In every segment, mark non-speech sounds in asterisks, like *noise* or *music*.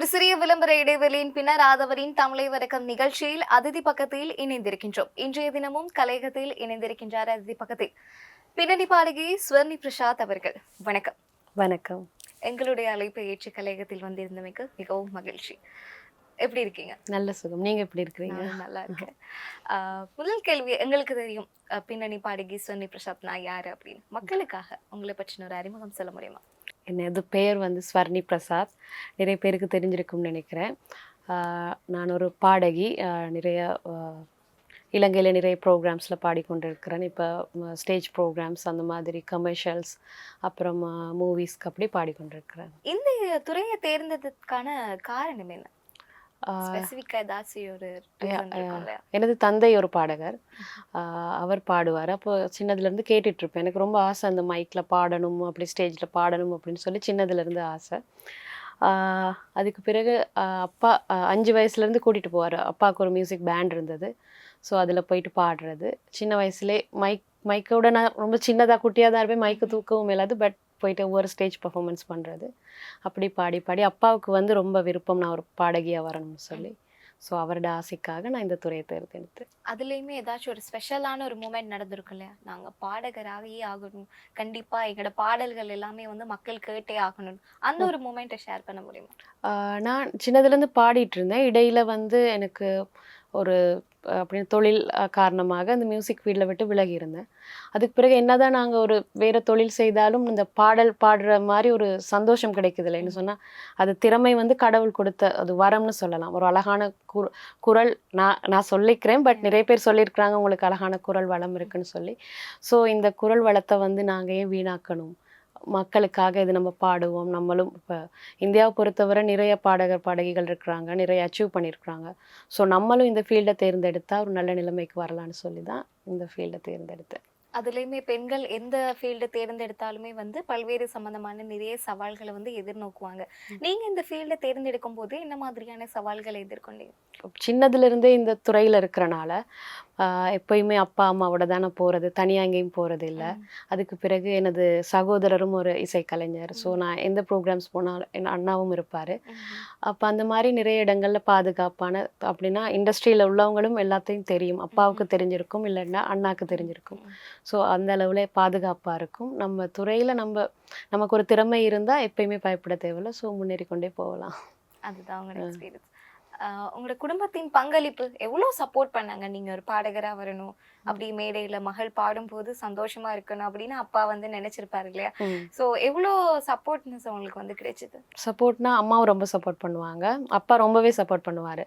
ஒரு சிறிய விளம்பர இடைவெளியின் பின்னர் ஆதவரின் தமிழை வணக்கம் நிகழ்ச்சியில் அதிதி பக்கத்தில் இணைந்திருக்கின்றோம். இன்றைய தினமும் கலையகத்தில் இணைந்திருக்கின்றார் அதிதி பக்கத்தில். பின்னணி பாடகி ஸ்வர்ணி பிரசாத் அவர்கள். வணக்கம். வணக்கம். எங்களுடைய அழைப்பை ஏற்று கலையகத்தில் வந்திருந்தமைக்கு மிகவும் மகிழ்ச்சி. எப்படி இருக்கீங்க? நல்ல சுகம். நீங்க எப்படி இருக்கிறீங்க? நல்லா இருக்கேன். முதல் கேள்வி எங்களுக்கு தெரியும் பின்னணி பாடகி ஸ்வர்ணி பிரசாத் நான் யாரு அப்படின்னு. மக்களுக்காக உங்களை பற்றின ஒரு அறிமுகம் சொல்ல முடியுமா? என்னது பெயர் வந்து ஸ்வர்ணி பிரசாத். நிறைய பேருக்கு தெரிஞ்சிருக்கும்னு நினைக்கிறேன். நான் ஒரு பாடகி நிறைய இலங்கையில் நிறைய ப்ரோக்ராம்ஸில் பாடிக்கொண்டிருக்கிறேன். இப்போ ஸ்டேஜ் ப்ரோக்ராம்ஸ் அந்த மாதிரி கமர்ஷியல்ஸ் அப்புறம் மூவிஸ்க்கு அப்படி பாடிக்கொண்டிருக்கிறேன். இந்த துறையை தேர்ந்ததுக்கான காரணம் என்ன? ஆஹ் ஸ்பெசிஃபிக்கா ஏதாச்சும் ஒரு? எனது தந்தை ஒரு பாடகர். அவர் பாடுவார். அப்போ சின்னதுலேருந்து கேட்டுட்ருப்பேன். எனக்கு ரொம்ப ஆசை அந்த மைக்கில் பாடணும் அப்படி ஸ்டேஜில் பாடணும் அப்படின்னு சொல்லி சின்னதுலேருந்து ஆசை. அதுக்கு பிறகு அப்பா அஞ்சு வயசுலேருந்து கூட்டிகிட்டு போவார். அப்பாவுக்கு ஒரு மியூசிக் பேண்ட் இருந்தது. ஸோ அதில் போயிட்டு பாடுறது. சின்ன வயசுலே மைக் மைக்கோட நான் ரொம்ப சின்னதாக குட்டியாக தான் இருப்பேன். மைக்கு தூக்கவும் இல்லாது பட் போயிட்டு ஒவ்வொரு ஸ்டேஜ் பர்ஃபார்மன்ஸ் பண்ணுறது அப்படி பாடி பாடி அப்பாவுக்கு வந்து ரொம்ப விருப்பம் நான் ஒரு பாடகியாக வரணும்னு சொல்லி. ஸோ அவரோட ஆசைக்காக நான் இந்த துறையை தேர்ந்தெடுத்தேன். அதுலயுமே ஏதாச்சும் ஒரு ஸ்பெஷலான ஒரு மூமெண்ட் நடந்திருக்கும் இல்லையா? நாங்க பாடகராகவே ஆகணும். கண்டிப்பா எங்களோட பாடல்கள் எல்லாமே வந்து மக்கள் கேட்டே ஆகணும். அந்த ஒரு மூமெண்ட்டை ஷேர் பண்ண முடியுமா? நான் சின்னதுலேருந்து பாடிட்டு இருந்தேன். இடையில வந்து எனக்கு ஒரு அப்படின்னு தொழில் காரணமாக அந்த மியூசிக் ஃபீல்டில் விட்டு விலகி இருந்தேன். அதுக்கு பிறகு என்னதான் நாங்கள் ஒரு வேறு தொழில் செய்தாலும் இந்த பாடல் பாடுற மாதிரி ஒரு சந்தோஷம் கிடைக்குது இல்லைன்னு சொன்னால் அது திறமை வந்து கடவுள் கொடுத்த அது வரம்னு சொல்லலாம். ஒரு அழகான குர குரல் நான் நான் சொல்லிக்கிறேன் பட் நிறைய பேர் சொல்லியிருக்கிறாங்க உங்களுக்கு அழகான குரல் வளம் இருக்குன்னு சொல்லி. ஸோ இந்த குரல் வளத்தை வந்து நாங்கள் ஏன் வீணாக்கணும்? மக்களுக்காக இது நம்ம பாடுவோம். நம்மளும் இப்போ இந்தியாவை பொறுத்தவரை நிறைய பாடகர் பாடகிகள் இருக்கிறாங்க. நிறைய அச்சீவ் பண்ணியிருக்கிறாங்க. ஸோ நம்மளும் இந்த ஃபீல்டை தேர்ந்தெடுத்தால் ஒரு நல்ல நிலைமைக்கு வரலான்னு சொல்லி தான் இந்த ஃபீல்டை தேர்ந்தெடுத்தேன். அதுலயுமே பெண்கள் எந்த ஃபீல்டு தேர்ந்தெடுத்தாலுமே வந்து பல்வேறு சம்பந்தமான நிறைய சவால்களை வந்து எதிர்நோக்குவாங்க. நீங்க இந்த ஃபீல்டை தேர்ந்தெடுக்கும் போது என்ன மாதிரியான சவால்களை எதிர்கொண்டீங்க? சின்னதுலேருந்தே இந்த துறையில் இருக்கிறனால எப்பயுமே அப்பா அம்மாவோட தானே போகிறது தனியாக எங்கேயும் போகிறது இல்லை. அதுக்கு பிறகு எனது சகோதரரும் ஒரு இசைக்கலைஞர். ஸோ நான் எந்த ப்ரோக்ராம்ஸ் போனாலும் என் அண்ணாவும் இருப்பார். அப்போ அந்த மாதிரி நிறைய இடங்களில் பாதுகாப்பான அப்படின்னா இண்டஸ்ட்ரியில் உள்ளவங்களும் எல்லாத்தையும் தெரியும். அப்பாவுக்கு தெரிஞ்சிருக்கும் இல்லைன்னா அண்ணாக்கு தெரிஞ்சிருக்கும். ஸோ அந்த அளவில் பாதுகாப்பாக இருக்கும். நம்ம துறையில் நம்ம நமக்கு ஒரு திறமை இருந்தால் எப்பயுமே பயப்பட தேவையில்ல. ஸோ முன்னேறி கொண்டே போகலாம். அதுதான் எக்ஸ்பீரியன்ஸ் உங்களோட குடும்பத்தின் பங்களிப்பு எவ்வளவு சப்போர்ட் பண்ணாங்க? நீங்க ஒரு பாடகரா வரணும் அப்படி மேடையில மகள் பாடும்போது சந்தோஷமா இருக்கணும் அப்படின்னு அப்பா வந்து நினைச்சிருப்பாரு இல்லையா? சோ எவ்வளோ சப்போர்ட்னஸ் உங்களுக்கு வந்து கிடைச்சது? சப்போர்ட்னா அம்மாவும் ரொம்ப சப்போர்ட் பண்ணுவாங்க. அப்பா ரொம்பவே சப்போர்ட் பண்ணுவார்.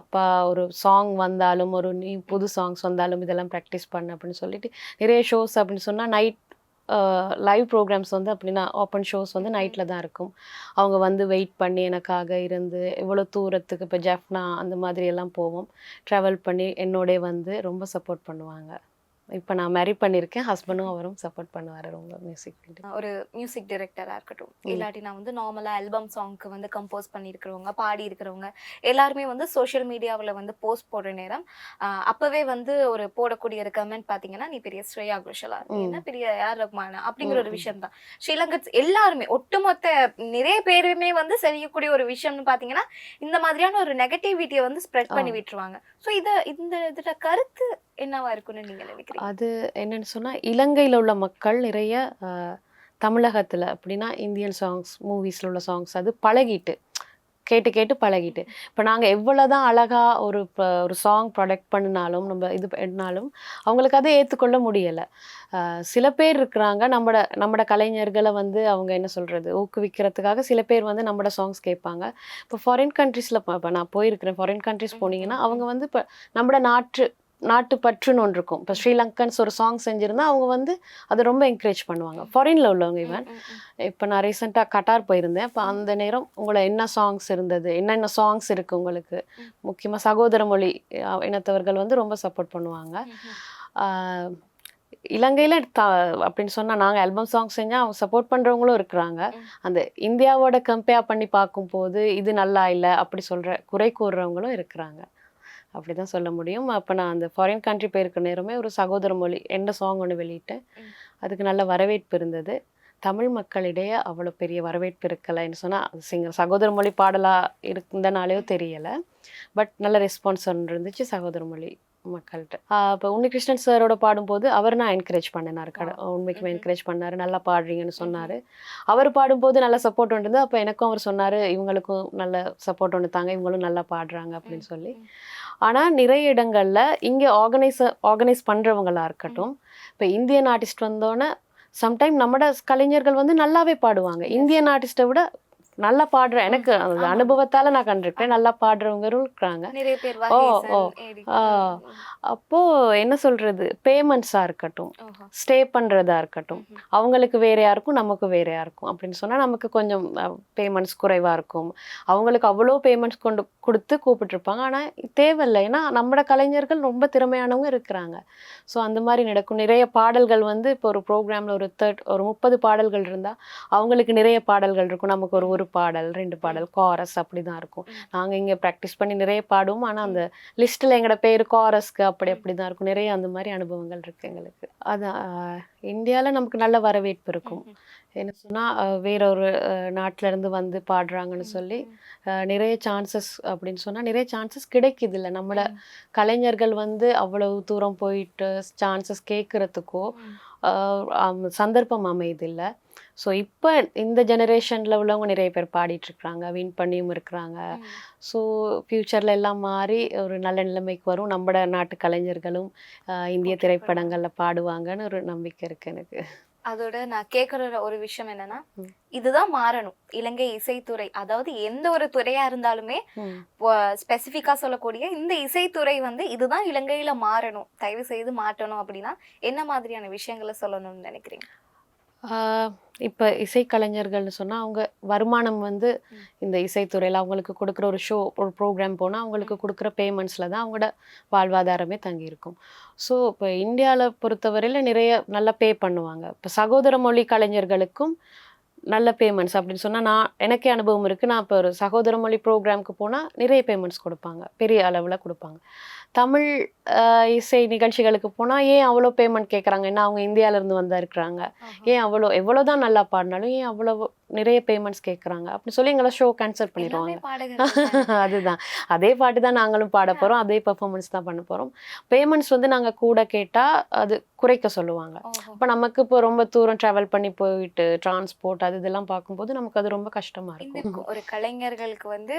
அப்பா ஒரு சாங் வந்தாலும் ஒரு நீ புது சாங்ஸ் வந்தாலும் இதெல்லாம் ப்ராக்டிஸ் பண்ணு அப்படின்னு சொல்லிட்டு நிறைய ஷோஸ் அப்படின்னு சொன்னால் நைட் லைவ் ப்ரோக்ராம்ஸ் வந்து அப்படின்னா ஓப்பன் ஷோஸ் வந்து நைட்டில் தான் இருக்கும். அவங்க வந்து வெயிட் பண்ணி எனக்காக இருந்து இவ்வளோ தூரத்துக்கு இப்போ ஜெஃப்னா அந்த மாதிரி எல்லாம் போவோம். ட்ராவல் பண்ணி என்னோடே வந்து ரொம்ப சப்போர்ட் பண்ணுவாங்க. இப்போ நான் மேரி பண்ணியிருக்கேன் ஹஸ்பண்டும் அவரும் சப்போர்ட் பண்ணுவார். ரொம்ப மியூசிக் ஒரு மியூசிக் டைரக்டரா இருக்கட்டும். இல்லாட்டி நான் வந்து நார்மலா ஆல்பம் சாங்க்கு வந்து கம்போஸ் பண்ணியிருக்கிறவங்க பாடி இருக்கிறவங்க எல்லாருமே வந்து சோஷியல் மீடியாவில் வந்து போஸ்ட் போடுற நேரம் அப்பவே வந்து ஒரு போடக்கூடிய ஒரு கமெண்ட் பாத்தீங்கன்னா நீ பெரிய ஸ்ரேயா கோஷலா என்ன பெரிய யார் ரஹ்மானா அப்படிங்கிற ஒரு விஷயம் தான் ஸ்ரீலங்கன்ஸ் எல்லாருமே ஒட்டுமொத்த நிறைய பேருமே வந்து செய்யக்கூடிய ஒரு விஷயம்னு பாத்தீங்கன்னா இந்த மாதிரியான ஒரு நெகட்டிவிட்டியை வந்து ஸ்ப்ரெட் பண்ணி விட்டுருவாங்க. ஸோ இத இந்த இதோட கருத்து என்னவா இருக்கும்னு நீங்க நினைக்கிறீங்க? அது என்னன்னு சொன்னால் இலங்கையில் உள்ள மக்கள் நிறைய தமிழகத்தில் அப்படின்னா இந்தியன் சாங்ஸ் மூவிஸில் உள்ள சாங்ஸ் அது பழகிட்டு கேட்டு கேட்டு பழகிட்டு. இப்போ நாங்கள் எவ்வளோ தான் அழகாக ஒரு ஒரு சாங் ப்ரொடக்ட் பண்ணினாலும் நம்ம இது பண்ணாலும் அவங்களுக்கு அதை ஏற்றுக்கொள்ள முடியலை. சில பேர் இருக்கிறாங்க நம்மட நம்மட கலைஞர்களை வந்து அவங்க என்ன சொல்கிறது ஊக்குவிக்கிறதுக்காக சில பேர் வந்து நம்மட சாங்ஸ் கேட்பாங்க. இப்போ ஃபாரின் கண்ட்ரீஸில் இப்போ நான் போயிருக்கிறேன் ஃபாரின் கண்ட்ரிஸ் போனீங்கன்னா அவங்க வந்து இப்போ நம்மட நாட்டு நாட்டு பற்றுன்னு ஒன்று இருக்கும். இப்போ ஸ்ரீலங்கன்ஸ் ஒரு சாங் செஞ்சுருந்தா அவங்க வந்து அதை ரொம்ப என்கரேஜ் பண்ணுவாங்க. ஃபாரினில் உள்ளவங்க இவன் ம், இப்போ நான் ரீசெண்டாக கட்டார் போயிருந்தேன். அப்போ அந்த நேரம் உங்களை என்ன சாங்ஸ் இருந்தது? என்னென்ன சாங்ஸ் இருக்குது உங்களுக்கு. முக்கியமாக சகோதர மொழி இனத்தவர்கள் வந்து ரொம்ப சப்போர்ட் பண்ணுவாங்க. இலங்கையில் த அப்படின்னு சொன்னால் நாங்கள் ஆல்பம் சாங் செஞ்சால் அவங்க சப்போர்ட் பண்ணுறவங்களும் இருக்கிறாங்க. அந்த இந்தியாவோட கம்பேர் பண்ணி பார்க்கும்போது இது நல்லா இல்லை அப்படி சொல்கிற குறை கூறுறவங்களும் இருக்கிறாங்க. அப்படி தான் சொல்ல முடியும். அப்போ நான் அந்த ஃபாரின் கண்ட்ரி போயிருக்க நேரமே ஒரு சகோதர மொழி எந்த சாங் ஒன்று வெளியிட்டேன். அதுக்கு நல்ல வரவேற்பு இருந்தது. தமிழ் மக்களிடையே அவ்வளோ பெரிய வரவேற்பு இருக்கலைன்னு சொன்னால் சிங்க சகோதர மொழி பாடலாக இருந்தனாலேயோ தெரியலை. பட் நல்ல ரெஸ்பான்ஸ் ஒன்று இருந்துச்சு சகோதர மொழி மக்கள்கிட்ட. இப்போ உன்னிகிருஷ்ணன் சாரோட பாடும்போது அவர் நான் என்கரேஜ் பண்ணினார். கட உண்மைக்குமே. என்கரேஜ் பண்ணார். நல்லா பாடுறீங்கன்னு சொன்னார். அவர் பாடும்போது நல்ல சப்போர்ட் இருந்தது. அப்போ எனக்கும் அவர் சொன்னார் இவங்களுக்கும் நல்ல சப்போர்ட் ஒன்று தாங்க இவங்களும் நல்லா பாடுறாங்க அப்படின்னு சொல்லி. ஆனால் நிறைய இடங்களில் இங்கே ஆர்கனைஸ் ஆர்கனைஸ் பண்ணுறவங்களா இருக்கட்டும் இப்போ இந்தியன் ஆர்டிஸ்ட் வந்தோன்னே சம்டைம் நம்மட கலைஞர்கள் வந்து நல்லாவே பாடுவாங்க. இந்தியன் ஆர்டிஸ்ட்டை விட நல்லா பாடுற எனக்கு அந்த. அனுபவத்தால நான் கண்டிருக்கேன் நல்லா பாடுறவங்களும் இருக்கிறாங்க ஓ, ஓ. அப்போ என்ன சொல்றது? பேமெண்ட்ஸாக இருக்கட்டும். ஸ்டே பண்ணுறதா இருக்கட்டும். அவங்களுக்கு வேறையா இருக்கும் நமக்கு வேறையா இருக்கும் அப்படின்னு சொன்னால் நமக்கு கொஞ்சம் பேமெண்ட்ஸ் குறைவாக இருக்கும். அவங்களுக்கு அவ்வளோ பேமெண்ட்ஸ் கொண்டு கொடுத்து கூப்பிட்டுருப்பாங்க. ஆனால் தேவையில்லை. ஏன்னா நம்மளோட கலைஞர்கள் ரொம்ப திறமையானவங்க இருக்கிறாங்க. ஸோ அந்த மாதிரி நடக்கும். நிறைய பாடல்கள் வந்து இப்போ ஒரு ப்ரோக்ராமில் ஒரு தேர்ட் ஒரு முப்பது பாடல்கள் இருந்தால் அவங்களுக்கு நிறைய பாடல்கள் இருக்கும். நமக்கு ஒரு ஒரு பாடல் ரெண்டு பாடல் காரஸ் அப்படி தான் இருக்கும். நாங்கள் இங்கே ப்ராக்டிஸ் பண்ணி நிறைய பாடுவோம். ஆனால் அந்த லிஸ்ட்டில் எங்களோட பேர் காரஸ்க்கு அப்படி அப்படி தான் இருக்கும். நிறைய அந்த மாதிரி அனுபவங்கள் இருக்கு எங்களுக்கு. அதான் இந்தியாவில் நமக்கு நல்ல வரவேற்பு இருக்கும். என்ன சொன்னால் வேற ஒரு அஹ், நாட்டுல இருந்து வந்து பாடுறாங்கன்னு சொல்லி நிறைய சான்சஸ் அப்படின்னு சொன்னால் நிறைய சான்சஸ் கிடைக்குது இல்லை நம்மளோட ம். கலைஞர்கள் வந்து அவ்வளவு தூரம் போயிட்டு சான்சஸ் கேட்குறதுக்கோ. சந்தர்ப்பம் அமையுதில்லை. ஸோ இப்போ இந்த ஜெனரேஷனில் உள்ளவங்க நிறைய பேர் பாடிட்டு இருக்கிறாங்க வின் பண்ணியும் இருக்கிறாங்க. ஸோ ஃப்யூச்சரில் எல்லாம் மாறி ஒரு நல்ல நிலைமைக்கு வரும் நம்மட நாட்டு கலைஞர்களும் இந்திய. திரைப்படங்களில் பாடுவாங்கன்னு ஒரு நம்பிக்கை இருக்கு எனக்கு அதோட நான் கேக்குற ஒரு விஷயம் என்னன்னா. இதுதான் மாறணும் இலங்கை இசைத்துறை அதாவது எந்த ஒரு துறையா இருந்தாலுமே. ஸ்பெசிஃபிக்கா சொல்லக்கூடிய இந்த இசைத்துறை வந்து இதுதான் இலங்கையில மாறணும் தயவு செய்து மாற்றணும் அப்படின்னா என்ன மாதிரியான விஷயங்களை சொல்லணும்னு நினைக்கிறீங்க இப்போ இசைக்கலைஞர்கள்னு சொன்னால் அவங்க வருமானம் வந்து இந்த இசைத்துறையில் அவங்களுக்கு கொடுக்குற ஒரு ஷோ ஒரு ப்ரோக்ராம் போனால் அவங்களுக்கு கொடுக்குற பேமெண்ட்ஸில் தான் அவங்களோட வாழ்வாதாரமே தங்கியிருக்கும். ஸோ இப்போ இந்தியாவில் பொறுத்தவரையில் நிறைய நல்லா பே பண்ணுவாங்க. இப்போ சகோதர மொழி கலைஞர்களுக்கும் நல்ல பேமெண்ட்ஸ் அப்படின்னு சொன்னால் நான் எனக்கே அனுபவம் இருக்குது நான் இப்போ ஒரு சகோதர மொழி ப்ரோக்ராம்க்கு போனால் நிறைய பேமெண்ட்ஸ் கொடுப்பாங்க. பெரிய அளவில் கொடுப்பாங்க. தமிழ் இசை நிகழ்ச்சிகளுக்கு போனால் ஏன் அவ்வளோ பேமெண்ட் கேட்குறாங்க ஏன்னா அவங்க இந்தியாவிலேருந்து வந்தா இருக்கிறாங்க ஏன் அவ்வளோ எவ்வளோ தான் நல்லா பாடினாலும் ஏன் அவ்வளோ நிறைய பேமெண்ட்ஸ் கேட்குறாங்க அப்படின்னு சொல்லி எங்களை ஷோ கேன்சல் பண்ணிடுவாங்க. *laughs* அதுதான். அதே பாட்டு தான் நாங்களும் பாட போகிறோம் அதே பெர்ஃபார்மன்ஸ் தான் பண்ண போகிறோம் பேமெண்ட்ஸ் வந்து நாங்கள் கூட கேட்டால் அது குறைக்க சொல்லுவாங்க. இப்போ நமக்கு இப்போ ரொம்ப தூரம் ட்ராவல் பண்ணி போயிட்டு டிரான்ஸ்போர்ட் அது இதெல்லாம் பார்க்கும்போது நமக்கு அது ரொம்ப கஷ்டமாக இந்த இருக்கும். ஒரு கலைஞர்களுக்கு வந்து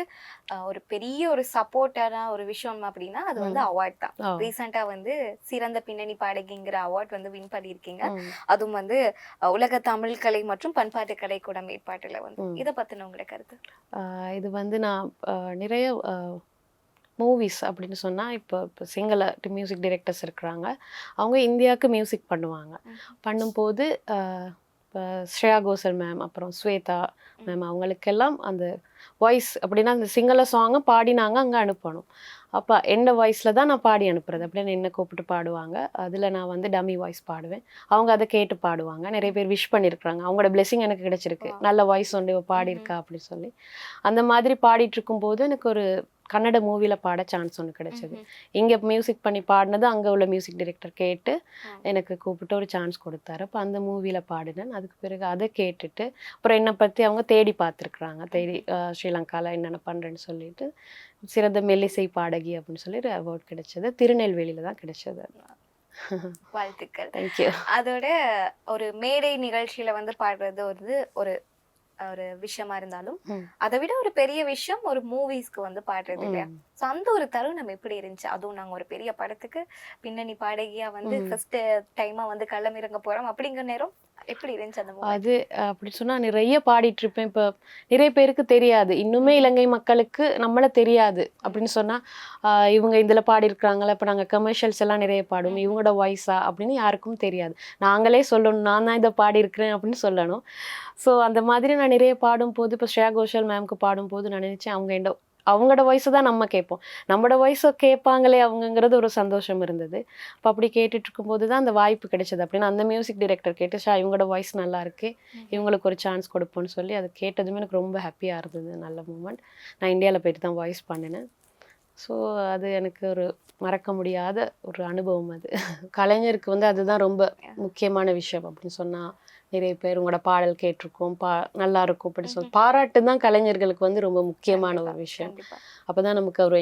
ஒரு பெரிய ஒரு சப்போர்ட்டான ஒரு விஷயம் அப்படின்னா அது வந்து அவார்ட் தான். ஆ. ரீசெண்டா வந்து சிறந்த பின்னணி பாடகிங்கிற அவார்ட் வந்து வின் பண்ணியிருக்கீங்க. அதுவும் வந்து உலக தமிழ் கலை மற்றும் பண்பாட்டு கலை கூடம் ஏற்பாட்டுல வந்து. இத பத்தின உங்களுடைய கருத்து? இது வந்து நான் நிறைய மூவிஸ் அப்படின்னு சொன்னால் இப்போ இப்போ சிங்கள மியூசிக் டைரக்டர்ஸ் இருக்கிறாங்க. அவங்க இந்தியாவுக்கு மியூசிக் பண்ணுவாங்க. பண்ணும்போது இப்போ ஸ்ரேயா கோசல் மேம் அப்புறம் ஸ்வேதா மேம் அவங்களுக்கெல்லாம் அந்த வாய்ஸ் அப்படின்னா அந்த சிங்கள சாங்கை பாடினாங்க அங்கே அனுப்பணும். அப்போ என்ன வாய்ஸில் தான் நான் பாடி அனுப்புறது? அப்படின்னு என்ன கூப்பிட்டு பாடுவாங்க. அதில் நான் வந்து டம்மி வாய்ஸ் பாடுவேன். அவங்க அதை கேட்டு பாடுவாங்க. நிறைய பேர் விஷ் பண்ணியிருக்கிறாங்க அவங்களோட blessing எனக்கு கிடைச்சிருக்கு. நல்ல வாய்ஸ் ஒன்று பாடியிருக்கா அப்படின்னு சொல்லி. அந்த மாதிரி பாடிட்டு இருக்கும்போது எனக்கு ஒரு கன்னட மூவியில் பாட சான்ஸ் ஒன்று கிடைச்சது. இங்கே மியூசிக் பண்ணி பாடினது அங்கே உள்ள மியூசிக் டைரக்டர் கேட்டு. எனக்கு கூப்பிட்டு ஒரு சான்ஸ் கொடுத்தாரு. அப்போ அந்த மூவியில் பாடினேன். அதுக்கு பிறகு அதை கேட்டுட்டு அப்புறம் என்னை பற்றி அவங்க தேடி பார்த்துருக்குறாங்க. தேடி ஸ்ரீலங்காவில் என்னென்ன பண்ணுறேன்னு சொல்லிட்டு சிறந்த மெல்லிசை பாடகி அப்படின்னு சொல்லி ஒரு அவார்ட் கிடைச்சது. திருநெல்வேலியில் தான் கிடைச்சது வாழ்த்துக்கள். தேங்க்யூ அதோட ஒரு மேடை நிகழ்ச்சியில வந்து பாடுறது வந்து ஒரு ஒரு விஷயமா இருந்தாலும். அதை விட ஒரு பெரிய விஷயம் ஒரு மூவிஸ்க்கு வந்து பாடுறது இல்லையா சோ அந்த ஒரு தருணம் எப்படி இருந்துச்சு அதுவும் நாங்க ஒரு பெரிய படத்துக்கு பின்னணி பாடகியா வந்து. ஃபர்ஸ்ட் டைமா வந்து களமிறங்க போறோம் அப்படிங்கிற நேரம் எப்படி இருந்துச்சு அந்த? அது அப்படி சொன்னா நிறைய பாடிட்டு இருப்பேன் இப்போ நிறைய பேருக்கு தெரியாது. இன்னுமே இலங்கை மக்களுக்கு நம்மள தெரியாது. அப்படின்னு சொன்னா ஆஹ் இவங்க இதுல பாடியிருக்கிறாங்களா? இப்போ நாங்கள் கமர்ஷியல்ஸ் எல்லாம் நிறைய பாடுவோம். ம். இவங்களோட வாய்ஸா அப்படின்னு யாருக்கும் தெரியாது. நாங்களே சொல்லணும் நான் தான் இதை பாடியிருக்கிறேன் அப்படின்னு சொல்லணும். ஸோ அந்த மாதிரி நான் நிறைய பாடும்போது இப்போ ஸ்ரேயா கோஷல் மேம்க்கு பாடும்போது நான் நினைச்சேன் அவங்க என்ன அவங்களோட வாய்ஸை தான் நம்ம கேட்போம். நம்மளோட வாய்ஸை கேட்பாங்களே அவங்கங்கிறது ஒரு சந்தோஷம் இருந்தது. அப்போ அப்படி கேட்டுட்டு இருக்கும்போது தான் அந்த வாய்ப்பு கிடைச்சது. அப்படின்னு அந்த மியூசிக் டைரக்டர் கேட்டு ஷா இவங்களோட வாய்ஸ் நல்லா இருக்கு. இவங்களுக்கு ஒரு சான்ஸ் கொடுப்போம்னு சொல்லி அது கேட்டதுமே எனக்கு ரொம்ப ஹாப்பியாக இருந்தது. நல்ல மூமெண்ட் நான் இந்தியாவில் போயிட்டு தான் வாய்ஸ் பண்ணினேன். ஸோ அது எனக்கு ஒரு மறக்க முடியாத ஒரு அனுபவம் அது. கலைஞருக்கு வந்து அதுதான் ரொம்ப முக்கியமான விஷயம் அப்படின்னு சொன்னால் நிறைய பேர் உங்களோட பாடல் கேட்டிருக்கோம். பா நல்லா இருக்கும் அப்படி சொல்லி பாராட்டு தான் கலைஞர்களுக்கு வந்து ரொம்ப முக்கியமான ஒரு விஷயம். கண்டிப்பா. அப்பதான் நமக்கு ஒரு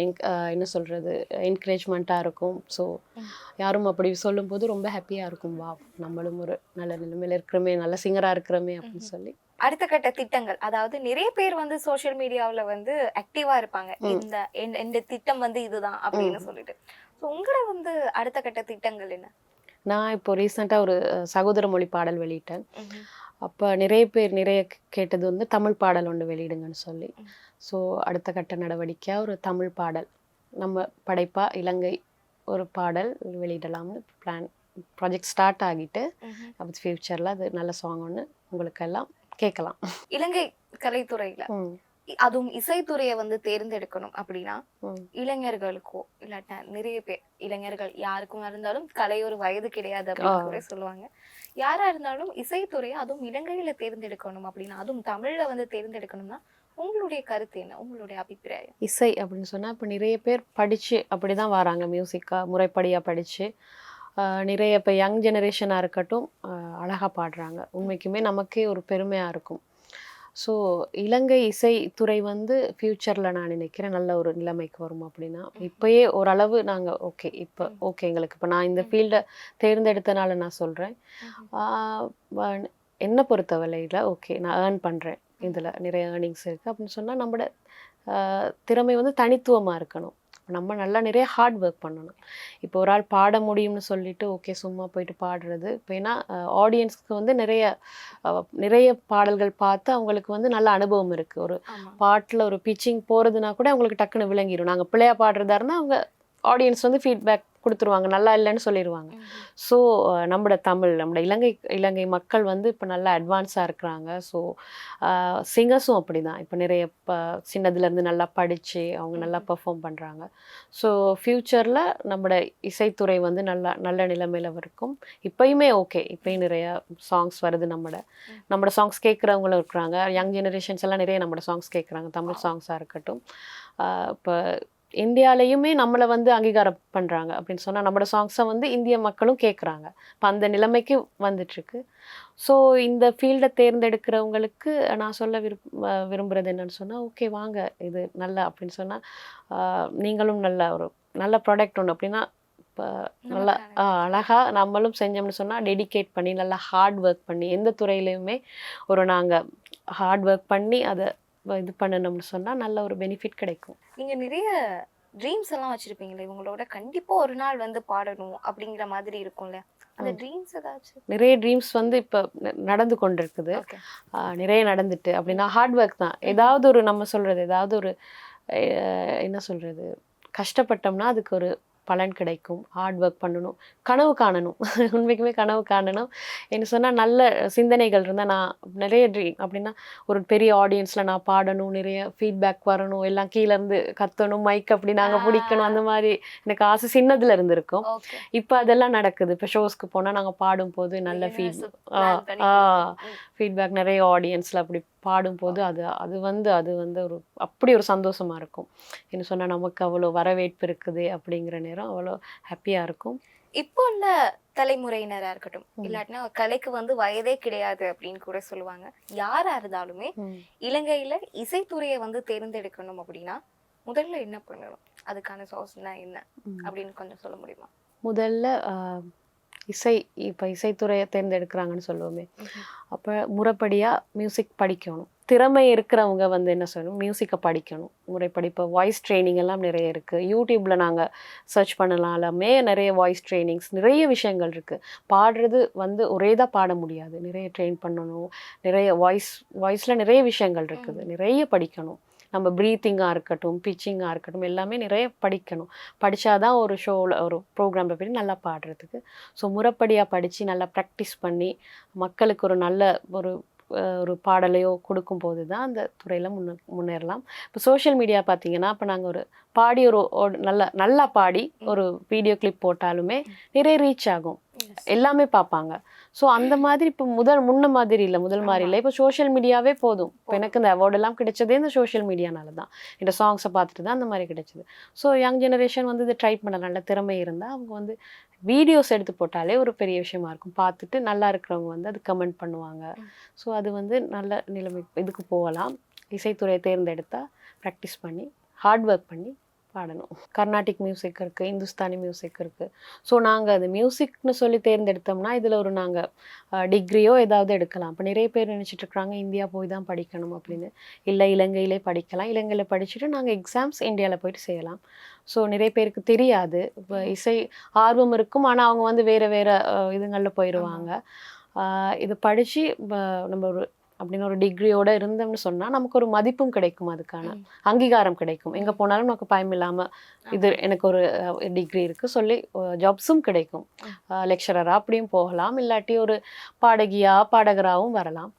என்ன சொல்றது என்கரேஜ்மெண்ட்டாக இருக்கும். ஸோ. யாரும் அப்படி சொல்லும்போது ரொம்ப ஹாப்பியாக இருக்கும். வா நம்மளும் ஒரு நல்ல நிலைமையில இருக்கிறோமே நல்ல சிங்கராக இருக்கிறோமே அப்படின்னு சொல்லி. அடுத்த கட்ட திட்டங்கள். அதாவது நிறைய பேர் வந்து சோஷியல் மீடியாவுல வந்து ஆக்டிவா இருப்பாங்க. இந்த இந்த திட்டம் வந்து இதுதான் அப்படின்னு சொல்லிட்டு. ஸோ உங்களோட வந்து அடுத்த கட்ட திட்டங்கள் என்ன? நான் இப்போ ரீசெண்டாக ஒரு சகோதர மொழி பாடல் வெளியிட்டேன். அப்போ நிறைய பேர் நிறைய கேட்டது வந்து தமிழ் பாடல் ஒன்று வெளியிடுங்கன்னு சொல்லி. ஸோ அடுத்த கட்ட நடவடிக்கையாக ஒரு தமிழ் பாடல். நம்ம படைப்பா இலங்கை ஒரு பாடல் வெளியிடலாம்னு பிளான் ப்ராஜெக்ட் ஸ்டார்ட் ஆகிட்டு. அப்போ ஃப்யூச்சரில் அது நல்ல சாங் ஒன்று உங்களுக்கெல்லாம் கேட்கலாம். இலங்கை கலைத்துறையில அதுவும் இசைத்துறையை வந்து தேர்ந்தெடுக்கணும் அப்படின்னா இளைஞர்களுக்கோ இல்லாட்டா நிறைய பேர் இளைஞர்கள் யாருக்கும் இருந்தாலும் கலை ஒரு வயது கிடையாது அப்படின்னு. கூட சொல்லுவாங்க. யாரா இருந்தாலும் இசைத்துறையை அதுவும் இலங்கையில தேர்ந்தெடுக்கணும் அப்படின்னா அதுவும் தமிழ்ல வந்து தேர்ந்தெடுக்கணும்னா உங்களுடைய கருத்து என்ன? உங்களுடைய அபிப்பிராயம்? இசை அப்படின்னு சொன்னால் இப்போ நிறைய பேர் படித்து அப்படி தான் வராங்க மியூசிக்காக முறைப்படியாக படித்து நிறைய இப்போ யங் ஜெனரேஷனாக இருக்கட்டும் அழகாக பாடுறாங்க. உண்மைக்குமே நமக்கே ஒரு பெருமையாக இருக்கும். ஸோ இலங்கை இசைத்துறை வந்து ஃப்யூச்சரில் நான் நினைக்கிறேன் நல்ல ஒரு நிலைமைக்கு வரும் அப்படின்னா இப்போயே ஓரளவு நாங்கள் ஓகே இப்போ. ஓகே எங்களுக்கு. இப்போ நான் இந்த ஃபீல்டை தேர்ந்தெடுத்தனால நான் சொல்கிறேன் என்னை பொறுத்தவரையில் ஓகே நான் ஏர்ன் பண்ணுறேன் இதில் நிறைய ஏர்னிங்ஸ் இருக்குது அப்படின்னு சொன்னால் நம்மளோட திறமை வந்து தனித்துவமாக இருக்கணும். நம்ம நல்லா நிறைய ஹார்ட் ஒர்க் பண்ணணும். இப்போ ஒரு ஆள் பாட முடியும்னு சொல்லிட்டு ஓகே சும்மா போயிட்டு பாடுறது. இப்போ ஏன்னா ஆடியன்ஸ்க்கு வந்து நிறைய நிறைய பாடல்கள் பார்த்து அவங்களுக்கு வந்து நல்ல அனுபவம் இருக்குது ஒரு பாட்டில் ஒரு பிச்சிங் போகிறதுனா கூட அவங்களுக்கு டக்குன்னு விளங்கிடும் நாங்கள் பிள்ளையா பாடுறதா இருந்தால் அவங்க ஆடியன்ஸ் வந்து ஃபீட்பேக் கொடுத்துருவாங்க நல்லா இல்லைன்னு சொல்லிடுவாங்க. ஸோ நம்மளோட தமிழ் நம்மளோட இலங்கை இலங்கை மக்கள் வந்து இப்போ நல்லா அட்வான்ஸாக இருக்கிறாங்க. ஸோ சிங்கர்ஸும் அப்படி தான் இப்போ நிறைய ப சின்னதுலேருந்து நல்லா படித்து அவங்க நல்லா பெர்ஃபார்ம் பண்ணுறாங்க ஸோ ஃப்யூச்சரில் நம்மளோட இசைத்துறை வந்து நல்லா நல்ல நிலைமையில் இருக்கும். இப்போயுமே ஓகே இப்போயும் நிறைய சாங்ஸ் வருது நம்மளோட நம்மளோட சாங்ஸ் கேட்குறவங்களும் இருக்கிறாங்க. யங் ஜெனரேஷன்ஸ் எல்லாம் நிறைய நம்மளோட சாங்ஸ் கேட்குறாங்க. தமிழ் சாங்ஸாக இருக்கட்டும். இப்போ இந்தியாலையுமே நம்மளை வந்து அங்கீகாரம் பண்ணுறாங்க அப்படின்னு சொன்னால் நம்மளோட சாங்ஸை வந்து இந்திய மக்களும் கேட்குறாங்க இப்போ அந்த நிலைமைக்கு வந்துட்டுருக்கு ஸோ இந்த ஃபீல்டை தேர்ந்தெடுக்கிறவங்களுக்கு நான் சொல்ல விரும்ப விரும்புகிறது என்னன்னு சொன்னால் ஓகே வாங்க இது நல்ல அப்படின்னு சொன்னால் நீங்களும் நல்ல ஒரு நல்ல ப்ராடக்ட் ஒன்று அப்படின்னா இப்போ நல்லா நமக்கான. ஆ, அழகா நம்மளும் செஞ்சோம்னு சொன்னால் டெடிகேட் பண்ணி நல்லா ஹார்ட் ஒர்க் பண்ணி எந்த துறையிலையுமே ஒரு நாங்கள் ஹார்ட் ஒர்க் பண்ணி அதை இது பண்ணணும்னு சொன்னால் நல்ல ஒரு பெனிஃபிட் கிடைக்கும். நீங்க நிறைய ட்ரீம்ஸ் எல்லாம் வச்சிருப்பீங்களே இவங்களோட கண்டிப்பா ஒரு நாள் வந்து பாடணும் அப்படிங்கிற மாதிரி இருக்கும்ல. அந்த ட்ரீம்ஸ் ஏதாச்சும்? நிறைய ட்ரீம்ஸ் வந்து இப்போ நடந்து கொண்டிருக்குது. ஓகே. ஆஹ் நிறைய நடந்துட்டு. அப்படின்னா ஹார்ட் ஒர்க் தான். ஏதாவது ஒரு நம்ம சொல்றது ஏதாவது ஒரு என்ன சொல்றது? கஷ்டப்பட்டோம்னா அதுக்கு ஒரு பலன் கிடைக்கும் ஹார்ட் ஒர்க் பண்ணணும் கனவு காணணும். *laughs* உண்மைக்குமே கனவு காணணும். என்ன சொன்னால் நல்ல சிந்தனைகள் இருந்தால் நான் நிறைய ட்ரீம் அப்படின்னா ஒரு பெரிய ஆடியன்ஸில் நான் பாடணும் நிறைய ஃபீட்பேக் வரணும் எல்லாம் கீழ இருந்து கத்தணும் மைக் அப்படி நாங்கள் பிடிக்கணும் அந்த மாதிரி எனக்கு ஆசை சின்னதுல இருந்து இருக்கும் ஓகே. இப்போ அதெல்லாம் நடக்குது. இப்போ ஷோஸ்க்கு போனால் நாங்கள் பாடும்போது நல்ல ஃபீட் ஃபீட்பேக் நிறைய ஆடியன்ஸில் அப்படி பாடும்போது அது அது வந்து அது வந்து ஒரு அப்படி ஒரு சந்தோஷமா இருக்கும். என்ன சொன்னால் நமக்கு அவ்வளோ வரவேற்பு இருக்குது அப்படிங்கிற நேரம் அவ்வளோ ஹாப்பியாக இருக்கும். இப்போ உள்ள தலைமுறையினரா இருக்கட்டும். இல்லாட்டினா கலைக்கு வந்து வயதே கிடையாது அப்படின்னு கூட சொல்லுவாங்க. யாரா இருந்தாலுமே இலங்கையில இசைத்துறையை வந்து தேர்ந்தெடுக்கணும் அப்படின்னா முதல்ல என்ன பண்ணணும்? அதுக்கான சோர்ஸ்னா என்ன. அப்படின்னு கொஞ்சம் சொல்ல முடியுமா? முதல்ல இசை இப்போ இசைத்துறையை தேர்ந்தெடுக்கிறாங்கன்னு சொல்லுவோமே. அப்போ முறைப்படியாக மியூசிக் படிக்கணும். திறமை இருக்கிறவங்க வந்து என்ன சொல்லணும்? மியூசிக்கை படிக்கணும். முறைப்படி இப்போ வாய்ஸ் ட்ரைனிங் எல்லாம் நிறைய இருக்குது யூடியூப்பில் நாங்கள் சர்ச் பண்ணலாமே. நிறைய வாய்ஸ் ட்ரைனிங்ஸ் நிறைய விஷயங்கள் இருக்குது பாடுறது வந்து ஒரே தான் பாட முடியாது. நிறைய ட்ரெயின் பண்ணணும். நிறைய வாய்ஸ் வாய்ஸில் நிறைய விஷயங்கள் இருக்குது. நிறைய படிக்கணும். நம்ம ப்ரீத்திங்காக இருக்கட்டும் பிச்சிங்காக இருக்கட்டும் எல்லாமே நிறைய படிக்கணும். படித்தாதான் ஒரு ஷோவில் ஒரு ப்ரோக்ராமில் போய் நல்லா பாடுறதுக்கு. ஸோ முறைப்படியாக படித்து நல்லா ப்ராக்டிஸ் பண்ணி மக்களுக்கு ஒரு நல்ல ஒரு ஒரு பாடலையோ கொடுக்கும்போது தான் அந்த துறையில் முன்ன முன்னேறலாம். இப்போ சோஷியல் மீடியா பார்த்தீங்கன்னா இப்போ நாங்கள் ஒரு பாடி ஒரு ஒரு நல்ல நல்லா பாடி ஒரு வீடியோ கிளிப் போட்டாலுமே நிறைய ரீச் ஆகும். எல்லாமே பார்ப்பாங்க. ஸோ அந்த மாதிரி இப்போ முதல் முன்ன மாதிரி இல்லை முதல் மாதிரி இல்லை. இப்போ சோஷியல் மீடியாவே போதும். இப்போ எனக்கு இந்த எல்லாம் கிடைச்சதே இந்த சோஷியல் மீடியானால தான் இந்த சாங்ஸை பார்த்துட்டு தான் அந்த மாதிரி கிடைச்சது. ஸோ யங் ஜெனரேஷன் வந்து இதை ட்ரை பண்ண நல்ல திறமை இருந்தால் அவங்க வந்து வீடியோஸ் எடுத்து போட்டாலே ஒரு பெரிய விஷயமா இருக்கும். பார்த்துட்டு நல்லா இருக்கிறவங்க வந்து அது கமெண்ட் பண்ணுவாங்க. ஸோ அது வந்து நல்ல நிலைமை இதுக்கு போகலாம். இசைத்துறையை தேர்ந்தெடுத்தா ப்ராக்டிஸ் பண்ணி ஹார்ட் ஒர்க் பண்ணி பாடணும். கர்நாடிக் மியூசிக் இருக்குது இந்துஸ்தானி மியூசிக் இருக்குது ஸோ நாங்கள் அது மியூசிக்னு சொல்லி தேர்ந்தெடுத்தோம்னா இதில் ஒரு நாங்கள் டிகிரியோ ஏதாவது எடுக்கலாம். இப்போ நிறைய பேர் நினச்சிட்டு இருக்காங்க இந்தியா போய் தான் படிக்கணும் அப்படின்னு. இல்லை இலங்கையிலே படிக்கலாம். இலங்கையில் படிச்சுட்டு நாங்கள் எக்ஸாம்ஸ் இந்தியாவில் போயிட்டு செய்யலாம். ஸோ நிறைய பேருக்கு தெரியாது. இப்போ இசை ஆர்வம் இருக்கும். ஆனால் அவங்க வந்து வேறு வேறு இதுங்களில் போயிடுவாங்க. இது படித்து நம்ம ஒரு அப்படின்னு ஒரு டிகிரியோட இருந்தோம்னு சொன்னால் நமக்கு ஒரு மதிப்பும் கிடைக்கும் அதுக்கான. அங்கீகாரம் கிடைக்கும். எங்கே போனாலும் நமக்கு பயம் இல்லாமல் இது எனக்கு ஒரு டிகிரி இருக்குது சொல்லி ஜாப்ஸும் கிடைக்கும். லெக்சரராக அப்படியும் போகலாம். இல்லாட்டி ஒரு பாடகியா பாடகராகவும் வரலாம்.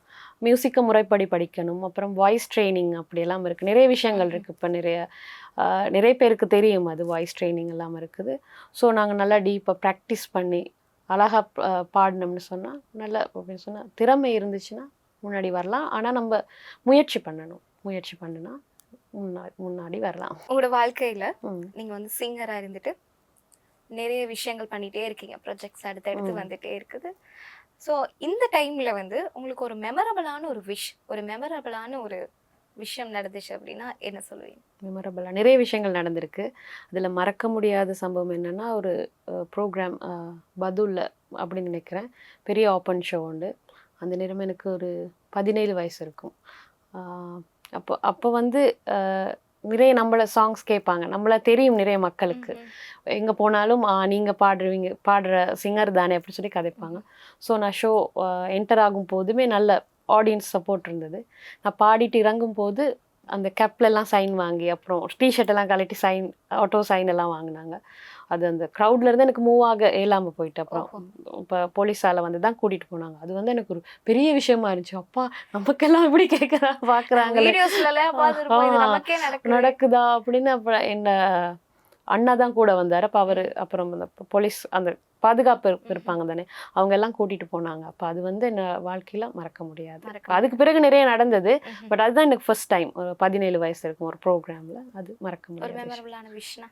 மியூசிக்கை முறைப்படி படிக்கணும். அப்புறம் வாய்ஸ் ட்ரைனிங் அப்படியெல்லாம் இருக்குது நிறைய விஷயங்கள் இருக்குது இப்போ நிறைய நிறைய பேருக்கு தெரியும் அது வாய்ஸ் ட்ரைனிங் எல்லாம் இருக்குது. ஸோ நாங்கள் நல்லா டீப்பாக ப்ராக்டிஸ் பண்ணி அழகாக பாடினோம்னு சொன்னால் நல்ல அப்படின்னு சொன்னால் திறமை இருந்துச்சுன்னா முன்னாடி வரலாம். ஆனால் நம்ம முயற்சி பண்ணணும். முயற்சி பண்ணுனா முன்னாடி முன்னாடி வரலாம். உங்களோட வாழ்க்கையில ம். நீங்க வந்து சிங்கரா இருந்துட்டு நிறைய விஷயங்கள் பண்ணிட்டே இருக்கீங்க. ப்ராஜெக்ட்ஸ் அடுத்தடுத்து ம். வந்துட்டே இருக்குது. ஸோ இந்த டைம்ல வந்து உங்களுக்கு ஒரு மெமரபிளான ஒரு விஷ் ஒரு மெமரபிளான ஒரு விஷயம் நடந்துச்சு அப்படின்னா என்ன சொல்லுவீங்க? மெமரபிளாக நிறைய விஷயங்கள் நடந்திருக்கு. அதில் மறக்க முடியாத சம்பவம் என்னென்னா ஒரு ப்ரோக்ராம் பதுல்ல அப்படின்னு நினைக்கிறேன். பெரிய ஓப்பன் ஷோ உண்டு. அந்த நேரம் எனக்கு ஒரு பதினேழு வயசு இருக்கும். அப்போ அப்போ வந்து நிறைய நம்மள சாங்ஸ் கேட்பாங்க. நம்மள தெரியும் நிறைய மக்களுக்கு. எங்கே போனாலும் நீங்கள் பாடுறீங்க பாடுற சிங்கர் தானே அப்படி சொல்லி கதைப்பாங்க. ஸோ நான் ஷோ என்டர் ஆகும் போதுமே நல்ல ஆடியன்ஸ் சப்போர்ட் இருந்தது. நான் பாடிட்டு இறங்கும் போது அந்த கப்ல எல்லாம் சைன் வாங்கி அப்புறம் டிஷர்ட் எல்லாம் கழட்டி சைன் ஆட்டோ சைன் எல்லாம் வாங்கினாங்க. அது அந்த இருந்து எனக்கு மூவ் ஆக இயலாமல் போயிட்டு அப்புறம். இப்போ போலீஸால வந்து தான் கூட்டிட்டு போனாங்க. அது வந்து எனக்கு ஒரு பெரிய விஷயமா இருந்துச்சு. அப்பா நமக்கெல்லாம் இப்படி கேட்குறா நடக்குது. நடக்குதா அப்படின்னு அப்புறம் என்ன அண்ணா தான் கூட வந்தார். அப்போ அவர் அப்புறம் அந்த போலீஸ் அந்த பாதுகாப்பு இருப்- இருப்பாங்க தானே? அவங்க எல்லாம் கூட்டிட்டு போனாங்க. அப்போ அது வந்து என்ன வாழ்க்கையில மறக்க முடியாது. அதுக்கு பிறகு நிறைய நடந்தது. பட் அதுதான் எனக்கு ஃபர்ஸ்ட் டைம் ஒரு பதினேழு வயசு இருக்கும் ஒரு ப்ரோக்ராம்ல அது மறக்க முடியாது.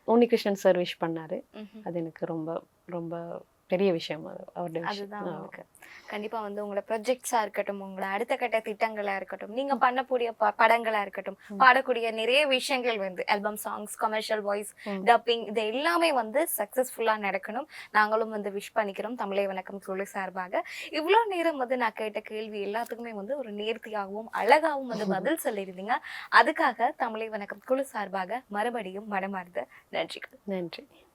உன்னிகிருஷ்ணன் சார் விஷ் பண்ணாரு. அது எனக்கு ரொம்ப ரொம்ப பெரிய விஷயம் அவருடைய அதுதான் உங்களுக்கு கண்டிப்பா வந்து உங்களோட ப்ரொஜெக்ட்ஸா இருக்கட்டும் உங்களோட அடுத்த கட்ட திட்டங்களா இருக்கட்டும் நீங்க பண்ணக்கூடிய ப- படங்களா இருக்கட்டும். பாடக்கூடிய நிறைய விஷயங்கள் வந்து album songs commercial voice. Dubbing இது எல்லாமே வந்து சக்சஸ்ஃபுல்லா நடக்கணும். நாங்களும் வந்து விஷ் பண்ணிக்கிறோம். தமிழை வணக்கம் குழு சார்பாக. இவ்வளோ நேரம் வந்து நான் கேட்ட கேள்வி எல்லாத்துக்குமே வந்து ஒரு நேர்த்தியாகவும் அழகாகவும் வந்து *laughs* பதில் சொல்லியிருந்தீங்க. அதுக்காக தமிழை வணக்கம் குழு சார்பாக மறுபடியும் மனமார்ந்த நன்றிகள். நன்றி.